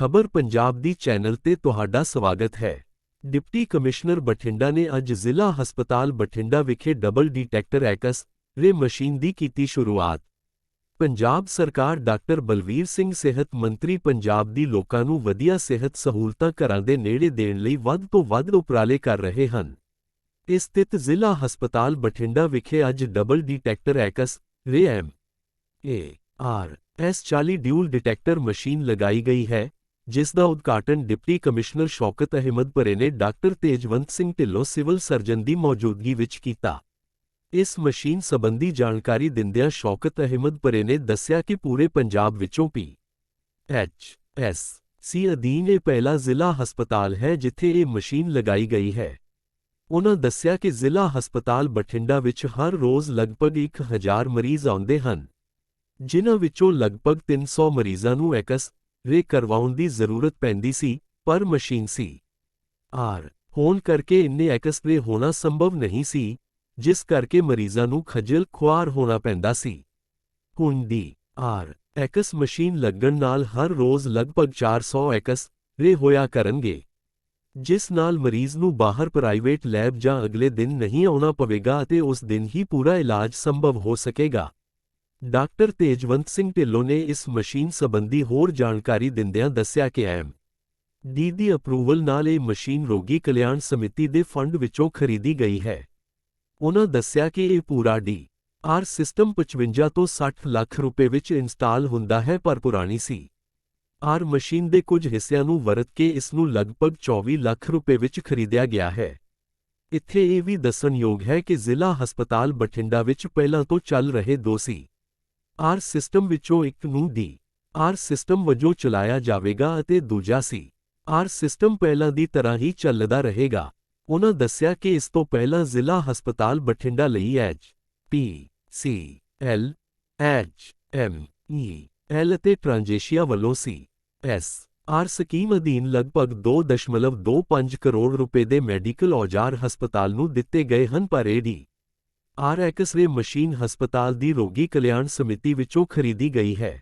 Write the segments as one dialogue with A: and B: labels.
A: ਖਬਰ ਪੰਜਾਬ ਦੀ ਚੈਨਲ ਤੇ ਤੁਹਾਡਾ ਸਵਾਗਤ ਹੈ। ਡਿਪਟੀ ਕਮਿਸ਼ਨਰ ਬਠਿੰਡਾ ਨੇ ਅੱਜ ਜ਼ਿਲ੍ਹਾ ਹਸਪਤਾਲ ਬਠਿੰਡਾ ਵਿਖੇ double detector X ray machine ਦੀ ਕੀਤੀ ਸ਼ੁਰੂਆਤ। ਪੰਜਾਬ ਸਰਕਾਰ ਡਾਕਟਰ ਬਲਵੀਰ ਸਿੰਘ ਸਿਹਤ ਮੰਤਰੀ ਪੰਜਾਬ ਦੀ ਲੋਕਾਂ ਨੂੰ ਵਧੀਆ ਸਿਹਤ ਸਹੂਲਤਾਂ ਘਰਾਂ ਦੇ ਨੇੜੇ ਦੇਣ ਲਈ ਵੱਧ ਤੋਂ ਵੱਧ ਉਪਰਾਲੇ ਕਰ ਰਹੇ ਹਨ। ਇਸ ਸਥਿਤ ਜ਼ਿਲ੍ਹਾ ਹਸਪਤਾਲ ਬਠਿੰਡਾ ਵਿਖੇ ਅੱਜ double detector X ray M A R S 40 dual detector machine ਲਗਾਈ ਗਈ ਹੈ। ਜਿਸ ਦਾ ਉਦਘਾਟਨ ਡਿਪਟੀ ਕਮਿਸ਼ਨਰ ਸ਼ੌਕਤ ਅਹਿਮਦ ਪਰੇ ਨੇ doctor Tejwant Singh Dhillon civil surgeon ਦੀ ਮੌਜੂਦਗੀ ਵਿੱਚ ਕੀਤਾ। ਇਸ ਮਸ਼ੀਨ ਸੰਬੰਧੀ ਜਾਣਕਾਰੀ ਦਿੰਦਿਆਂ ਸ਼ੌਕਤ ਅਹਿਮਦ ਪਰੇ ਨੇ ਦੱਸਿਆ ਕਿ ਪੂਰੇ ਪੰਜਾਬ ਵਿੱਚੋਂ ਪੀ ਐਚ ਐਸ ਸੀ ਅਧੀਨ ਇਹ ਪਹਿਲਾ ਜ਼ਿਲ੍ਹਾ ਹਸਪਤਾਲ ਹੈ ਜਿੱਥੇ ਇਹ ਮਸ਼ੀਨ ਲਗਾਈ ਗਈ ਹੈ। ਉਨ੍ਹਾਂ ਦੱਸਿਆ ਕਿ ਜ਼ਿਲ੍ਹਾ ਹਸਪਤਾਲ ਬਠਿੰਡਾ ਵਿੱਚ ਹਰ ਰੋਜ਼ ਲਗਭਗ 1000 ਮਰੀਜ਼ ਆਉਂਦੇ ਹਨ, ਜਿਨ੍ਹਾਂ ਵਿੱਚੋਂ ਲਗਭਗ 300 ਮਰੀਜ਼ਾਂ ਨੂੰ ਐਕਸ ਰੇ ਕਰਵਾਉਣ ਦੀ ਜ਼ਰੂਰਤ ਪੈਂਦੀ ਸੀ, ਪਰ ਮਸ਼ੀਨ ਸੀ। ਆਰ, ਹੋਣ ਕਰਕੇ ਇੰਨੇ ਐਕਸ ਰੇ ਹੋਣਾ ਸੰਭਵ ਨਹੀਂ ਸੀ, ਜਿਸ ਕਰਕੇ ਮਰੀਜ਼ਾਂ ਨੂੰ ਖੱਜਲ ਖੁਆਰ ਹੋਣਾ ਪੈਂਦਾ ਸੀ। ਹੁਣ ਦੀ ਆਰ, ਐਕਸ ਮਸ਼ੀਨ ਲੱਗਣ ਨਾਲ ਹਰ ਰੋਜ਼ ਲਗਭਗ 400 ਐਕਸ ਰੇ ਹੋਇਆ ਕਰਨਗੇ। ਜਿਸ ਨਾਲ ਮਰੀਜ਼ ਨੂੰ ਬਾਹਰ ਪ੍ਰਾਈਵੇਟ ਲੈਬ ਜਾਂ ਅਗਲੇ ਦਿਨ ਨਹੀਂ ਆਉਣਾ ਪਵੇਗਾ ਅਤੇ ਉਸ ਦਿਨ ਹੀ ਪੂਰਾ ਇਲਾਜ ਸੰਭਵ ਹੋ ਸਕੇਗਾ। ਡਾਕਟਰ ਤੇਜਵੰਤ ਸਿੰਘ ਢਿੱਲੋਂ ਨੇ ਇਸ ਮਸ਼ੀਨ ਸੰਬੰਧੀ ਹੋਰ ਜਾਣਕਾਰੀ ਦਿੰਦਿਆਂ ਦੱਸਿਆ ਕਿ ਐਮ ਡੀ ਦੀ ਅਪਰੂਵਲ ਨਾਲ ਇਹ ਮਸ਼ੀਨ ਰੋਗੀ ਕਲਿਆਣ ਸਮਿਤੀ ਦੇ ਫੰਡ ਵਿੱਚੋਂ ਖਰੀਦੀ ਗਈ ਹੈ। ਉਨ੍ਹਾਂ ਦੱਸਿਆ ਕਿ ਇਹ ਪੂਰਾ ਡੀ ਆਰ ਸਿਸਟਮ 55 ਤੋਂ 60 ਲੱਖ ਰੁਪਏ ਵਿੱਚ ਇੰਸਟਾਲ ਹੁੰਦਾ ਹੈ, ਪਰ ਪੁਰਾਣੀ ਸੀ। ਆਰ ਮਸ਼ੀਨ ਦੇ ਕੁਝ ਹਿੱਸਿਆਂ ਨੂੰ ਵਰਤ ਕੇ ਇਸ ਨੂੰ ਲਗਭਗ 24 ਲੱਖ ਰੁਪਏ ਵਿੱਚ ਖਰੀਦਿਆ ਗਿਆ ਹੈ। ਇੱਥੇ ਇਹ ਵੀ ਦੱਸਣਯੋਗ ਹੈ ਕਿ ਜ਼ਿਲ੍ਹਾ ਹਸਪਤਾਲ ਬਠਿੰਡਾ ਵਿੱਚ ਪਹਿਲਾਂ ਤੋਂ ਚੱਲ ਰਹੇ ਦੋ ਸੀ। ਆਰ ਸਿਸਟਮ ਵਿੱਚੋਂ ਇੱਕ ਨੂੰ ਡੀ, ਆਰ ਸਿਸਟਮ ਵਜੋਂ ਚਲਾਇਆ ਜਾਵੇਗਾ ਅਤੇ ਦੂਜਾ ਸੀ। ਆਰ ਸਿਸਟਮ ਪਹਿਲਾਂ ਦੀ ਤਰ੍ਹਾਂ ਹੀ ਚੱਲਦਾ ਰਹੇਗਾ। ਉਨ੍ਹਾਂ ਦੱਸਿਆ ਕਿ ਇਸ ਤੋਂ ਪਹਿਲਾਂ ਜ਼ਿਲ੍ਹਾ ਹਸਪਤਾਲ ਬਠਿੰਡਾ ਲਈ H, P, C, L, H, M, E, L ਅਤੇ ਟ੍ਰਾਂਜੇਸ਼ੀਆ ਵੱਲੋਂ ਸੀ। ਐਸ, ਆਰ ਸਕੀਮ ਅਧੀਨ ਲਗਭਗ 2.25 ਕਰੋੜ ਰੁਪਏ ਦੇ ਮੈਡੀਕਲ ਔਜ਼ਾਰ ਹਸਪਤਾਲ ਨੂੰ ਦਿੱਤੇ ਗਏ ਹਨ ਪਰ ਏਡੀ ਆਰ ਰੇ ਮਸ਼ੀਨ ਹਸਪਤਾਲ ਦੀ ਰੋਗੀ ਕਲਿਆਣ ਸਮਿਤੀ ਵਿੱਚੋਂ ਖਰੀਦੀ ਗਈ ਹੈ।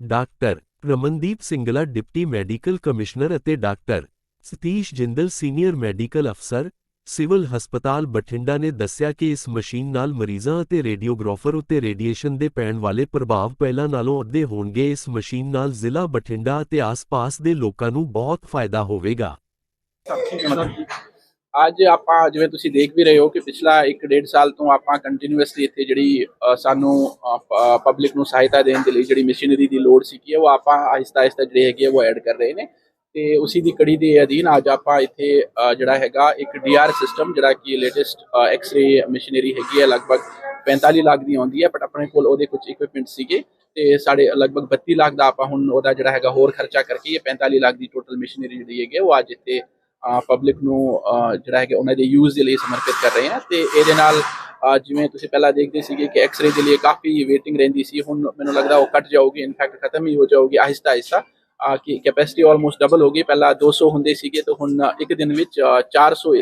A: Doctor Ramandeep Singla, deputy medical commissioner ਅਤੇ doctor Satish Jindal, senior medical ਅਫਸਰ, ਸਿਵਲ ਹਸਪਤਾਲ ਬਠਿੰਡਾ ਨੇ ਦੱਸਿਆ ਕਿ ਇਸ ਮਸ਼ੀਨ ਨਾਲ ਮਰੀਜ਼ਾਂ ਅਤੇ ਰੇਡੀਓਗ੍ਰਾਫਰ ਉੱਤੇ ਰੇਡੀਏਸ਼ਨ ਦੇ ਪੈਣ ਵਾਲੇ ਪ੍ਰਭਾਵ ਪਹਿਲਾਂ ਨਾਲੋਂ ਅੱਧੇ ਹੋਣਗੇ। ਇਸ ਮਸ਼ੀਨ ਨਾਲ ਜ਼ਿਲ੍ਹਾ ਬਠਿੰਡਾ ਅਤੇ ਆਸ-ਪਾਸ ਦੇ ਲੋਕਾਂ ਨੂੰ ਬਹੁਤ ਫਾਇਦਾ ਹੋਵੇਗਾ।
B: ਅੱਜ ਆਪਾਂ ਜਿਵੇਂ ਤੁਸੀਂ ਦੇਖ ਵੀ ਰਹੇ ਹੋ ਕਿ ਪਿਛਲਾ 1.5 ਸਾਲ ਤੋਂ ਆਪਾਂ ਕੰਟੀਨਿਊਸਲੀ ਇੱਥੇ ਜਿਹੜੀ ਸਾਨੂੰ ਪਬਲਿਕ ਨੂੰ ਸਹਾਇਤਾ ਦੇਣ ਦੇ ਲਈ ਜਿਹੜੀ ਮਸ਼ੀਨਰੀ ਦੀ ਲੋੜ ਸੀ ਕਿ ਉਹ ਆਪਾਂ ਆਹਿਸਤਾ ਆਹਿਸਤਾ ਜਿਹੜੇ ਹੈਗੇ ਆ, ਉਹ ਐਡ ਕਰ ਰਹੇ ਨੇ। ਤੇ ਉਸੇ ਦੀ ਕੜੀ ਦੇ ਅਧੀਨ ਅੱਜ ਆਪਾਂ ਇੱਥੇ ਜਿਹੜਾ ਹੈਗਾ ਇੱਕ ਡੀਆਰ ਸਿਸਟਮ ਜਿਹੜਾ ਕਿ ਲੇਟੈਸਟ ਐਕਸ-ਰੇ ਮਸ਼ੀਨਰੀ ਹੈਗੀ ਹੈ, ਲਗਭਗ 45 ਲੱਖ ਦੀ ਆਉਂਦੀ ਹੈ ਬਟ ਆਪਣੇ ਕੋਲ ਉਹਦੇ ਕੁਝ ਇਕਵਿਪਮੈਂਟ ਸੀਗੇ। ਤੇ ਸਾਡੇ ਲਗਭਗ 32 ਲੱਖ ਦਾ ਆਪਾਂ ਹੁਣ ਉਹਦਾ ਜਿਹੜਾ ਹੈਗਾ ਹੋਰ ਖਰਚਾ ਕਰਕੇ ਇਹ 45 ਲੱਖ ਦੀ ਟੋਟਲ ਮਸ਼ੀਨਰੀ ਜਿਹੜੀ ਹੈਗੀ ਹੈ, ਉਹ ਅੱਜ ਇੱਥੇ ਪਬਲਿਕ ਨੂੰ ਜਿਹੜਾ ਹੈ ਕਿ ਉਹਨਾਂ ਦੇ ਯੂਜ਼ ਦੇ ਲਈ ਸਮਰਪਿਤ ਕਰ ਰਹੇ ਹਾਂ ਤੇ ਇਹਦੇ ਨਾਲ ਜਿਵੇਂ ਤੁਸੀਂ ਪਹਿਲਾਂ ਦੇਖਦੇ ਸੀਗੇ ਕਿ ਐਕਸ-ਰੇ ਦੇ ਲਈ ਕਾਫੀ ਵੇਟਿੰਗ ਰਹਿੰਦੀ ਸੀ ਹੁਣ ਮੈਨੂੰ ਲੱਗਦਾ ਉਹ ਕੱਟ ਜਾਊਗੀ ਇਨਫੈਕਟ ਖਤਮ ਹੀ ਹੋ ਜਾਊਗੀ ਆਹਿਸਤਾ ਆਹਿਸਤਾ ਅਹ, ਕਿ ਕੈਪੈਸਿਟੀ ਆਲਮੋਸਟ ਡਬਲ ਹੋ ਗਈ ਪਹਿਲਾਂ 200 ਹੁੰਦੇ ਸੀਗੇ ਤਾਂ ਹੁਣ ਇੱਕ ਦਿਨ ਵਿੱਚ ਅਹ, 400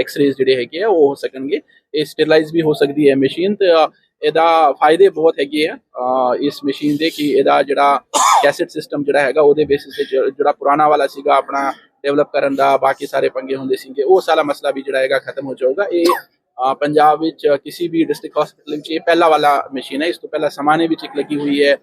B: ਐਕਸ-ਰੇਜ਼ ਜਿਹੜੇ ਹੈਗੇ ਆ ਉਹ ਹੋ ਸਕਣਗੇ। ਇਹ ਸਟੇਰਲਾਈਜ਼ ਵੀ ਹੋ ਸਕਦੀ ਹੈ ਮਸ਼ੀਨ ਤੇ ਇਹਦਾ ਫਾਇਦੇ ਬਹੁਤ ਹੈਗੇ ਆ ਇਸ ਮਸ਼ੀਨ ਦੇ ਕਿ ਇਹਦਾ ਜਿਹੜਾ ਕੈਸਟ ਸਿਸਟਮ ਜਿਹੜਾ ਹੈਗਾ ਉਹਦੇ ਬੇਸਿਸ ਤੇ ਜਿਹੜਾ ਪੁਰਾਣਾ ਵਾਲਾ ਸੀਗਾ ਆਪਣਾ ਡਿਵੈਲਪ ਕਰਨ ਦਾ, ਬਾਕੀ ਸਾਰੇ ਪੰਗੇ ਹੁੰਦੇ ਸੀਗੇ, ਉਹ ਸਾਰਾ ਮਸਲਾ ਵੀ ਜਿਹੜਾ ਹੈਗਾ ਖਤਮ ਹੋ ਜਾਊਗਾ। ਇਹ ਪੰਜਾਬ ਵਿੱਚ ਕਿਸੇ ਵੀ ਡਿਸਟ੍ਰਿਕਟ ਹਸਪੀਟਲ ਵਿੱਚ ਇਹ ਪਹਿਲਾ ਵਾਲਾ ਮਸ਼ੀਨ ਹੈ, ਇਸ ਤੋਂ ਪਹਿਲਾਂ ਸਮਾਨੇ ਵਿੱਚ ਇੱਕ ਲੱਗੀ ਹੋਈ ਹੈ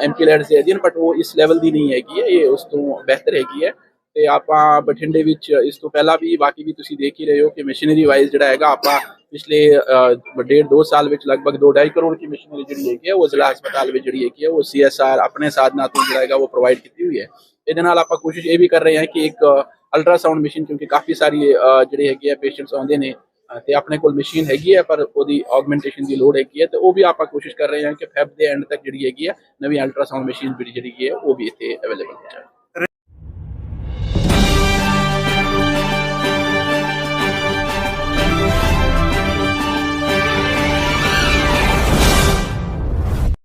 B: ਐਮਪੀ ਲੈਡਸ ਦੇ ਅਧੀਨ ਬਟ ਉਹ ਇਸ ਲੈਵਲ ਦੀ ਨਹੀਂ ਹੈਗੀ ਹੈ, ਇਹ ਉਸ ਤੋਂ ਬਿਹਤਰ ਹੈਗੀ ਹੈ। ਤੇ ਆਪਾਂ ਬਠਿੰਡੇ ਵਿੱਚ ਇਸ ਤੋਂ ਪਹਿਲਾਂ ਵੀ, ਬਾਕੀ ਵੀ ਤੁਸੀਂ ਦੇਖ ਹੀ ਰਹੇ ਹੋ ਕਿ ਮਸ਼ੀਨਰੀ ਵਾਈਜ਼ ਜਿਹੜਾ ਹੈਗਾ, ਆਪਾਂ ਪਿਛਲੇ ਡੇਢ ਦੋ ਸਾਲ ਵਿੱਚ ਲਗਭਗ 2.5 ਕਰੋੜ ਦੀ ਮਸ਼ੀਨਰੀ ਜਿਹੜੀ ਹੈਗੀ ਹੈ ਉਹ ਜ਼ਿਲ੍ਹਾ ਹਸਪਤਾਲ ਵਿੱਚ ਜਿਹੜੀ ਹੈਗੀ ਹੈ ਉਹ ਸੀਐਸਆਰ ਆਪਣੇ ਸਾਧਨਾਂ ਤੋਂ ਜਿਹੜਾ ਹੈਗਾ ਉਹ ਪ੍ਰੋਵਾਈਡ ਕੀਤੀ ਹੋਈ ਹੈ। ਇਹਦੇ ਨਾਲ ਆਪਾਂ ਕੋਸ਼ਿਸ਼ ਇਹ ਵੀ ਕਰ ਰਹੇ ਹਾਂ ਕਿ ਇੱਕ ਅਲਟਰਾਸਾਊਂਡ ਮਸ਼ੀਨ ਕਿਉਂਕਿ ਕਾਫੀ ਸਾਰੀ ਜਿਹੜੀ ਹੈਗੀ ਹੈਗੇ ਆ ਪੇਸ਼ੈਂਟਸ ਆਉਂਦੇ ਨੇ ਅ, ਤੇ ਆਪਣੇ ਕੋਲ ਮਸ਼ੀਨ ਹੈਗੀ ਹੈ ਪਰ ਉਹਦੀ ਆਗਮੈਂਟੇਸ਼ਨ ਦੀ ਲੋੜ ਹੈਗੀ ਹੈ ਤੇ ਉਹ ਵੀ ਆਪਾਂ ਕੋਸ਼ਿਸ਼ ਕਰ ਰਹੇ ਹਾਂ ਕਿ ਫੈਬ ਦੇ ਐਂਡ ਤੱਕ ਜਿਹੜੀ ਹੈਗੀ ਹੈ ਨਵੀਂ ਅਲਟਰਾਸਾਊਂਡ ਮਸ਼ੀਨ ਜਿਹੜੀ ਹੈਗੀ ਹੈ ਉਹ ਵੀ ਇੱਥੇ ਅਵੇਲੇਬਲ ਹੋ ਜਾਵੇ।